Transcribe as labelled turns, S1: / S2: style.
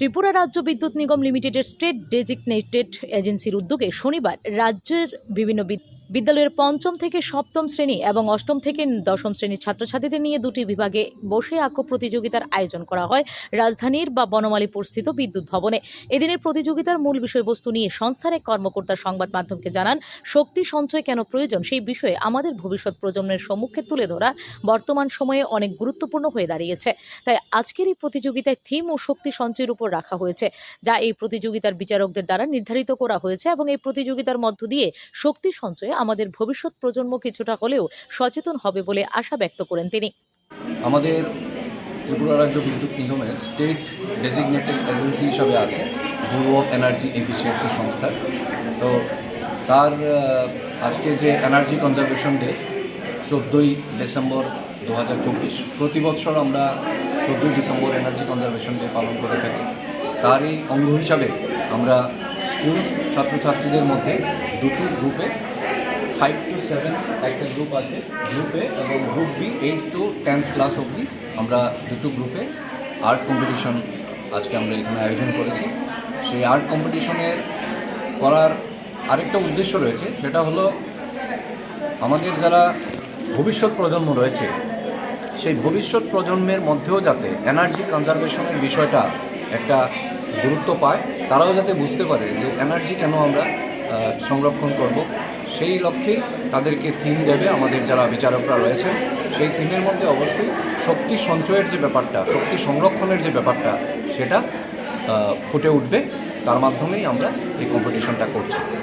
S1: ত্রিপুরা রাজ্য বিদ্যুৎ নিগম লিমিটেডের স্টেট ডেজিগনেটেড এজেন্সির উদ্যোগে শনিবার রাজ্যের বিভিন্ন বিদ- বিদ্যালয়ের পঞ্চম থেকে সপ্তম শ্রেণি এবং অষ্টম থেকে দশম শ্রেণির ছাত্রছাত্রীদের নিয়ে দুটি বিভাগে বসে আঁকো প্রতিযোগিতার আয়োজন করা হয় রাজধানীর বা বনমালীপুর স্থিত বিদ্যুৎ ভবনে। এদিনের প্রতিযোগিতার মূল বিষয়বস্তু নিয়ে সংস্থার এক কর্মকর্তা সংবাদ মাধ্যমকে জানান, শক্তি সঞ্চয় কেন প্রয়োজন? সেই বিষয়ে আমাদের ভবিষ্যৎ প্রজন্মের সম্মুখে তুলে ধরা বর্তমান সময়ে অনেক গুরুত্বপূর্ণ হয়ে দাঁড়িয়েছে। তাই আজকের এই প্রতিযোগিতায় থিম ও শক্তি সঞ্চয়ের উপর রাখা হয়েছে, যা এই প্রতিযোগিতার বিচারকদের দ্বারা নির্ধারিত করা হয়েছে এবং এই প্রতিযোগিতার মধ্য দিয়ে শক্তি সঞ্চয়ে আমাদের ভবিষ্যৎ প্রজন্ম কিছুটা হলেও সচেতন হবে বলে আশা ব্যক্ত করেন তিনি।
S2: আমাদের ত্রিপুরা রাজ্য বিদ্যুৎ নিগমের স্টেট ডেজিগনেটেড এজেন্সি হিসাবে আছে ব্যুরো অফ এনার্জি এফিসিয়েন্সি সংস্থা। তো তার আজকে যে এনার্জি কনজারভেশন ডে চোদ্দোই ডিসেম্বর দু হাজার চব্বিশ, প্রতি বছর আমরা চোদ্দোই ডিসেম্বর এনার্জি কনজারভেশন ডে পালন করে থাকি। তারই অঙ্গ হিসাবে আমরা স্কুল ছাত্রছাত্রীদের মধ্যে দুটি গ্রুপে ফাইভ টু সেভেন একটা গ্রুপ আছে গ্রুপে এবং group B eight two tenth class অবধি আমরা দুটো গ্রুপে আর্ট কম্পিটিশন আজকে আমরা এখানে আয়োজন করেছি। সেই আর্ট কম্পিটিশনের করার আরেকটা উদ্দেশ্য রয়েছে, সেটা হলো আমাদের যারা ভবিষ্যৎ প্রজন্ম রয়েছে, সেই ভবিষ্যৎ প্রজন্মের মধ্যেও যাতে এনার্জি কনজারভেশনের বিষয়টা একটা গুরুত্ব পায়, তারাও যাতে বুঝতে পারে যে এনার্জি কেন আমরা সংরক্ষণ করব। সেই লক্ষ্যেই তাদেরকে থিম দেবে আমাদের যারা বিচারকরা রয়েছেন সেই থিমের মধ্যে অবশ্যই শক্তি সঞ্চয়ের যে ব্যাপারটা, শক্তি সংরক্ষণের যে ব্যাপারটা, সেটা ফুটে উঠবে। তার মাধ্যমেই আমরা এই কম্পিটিশনটা করছি।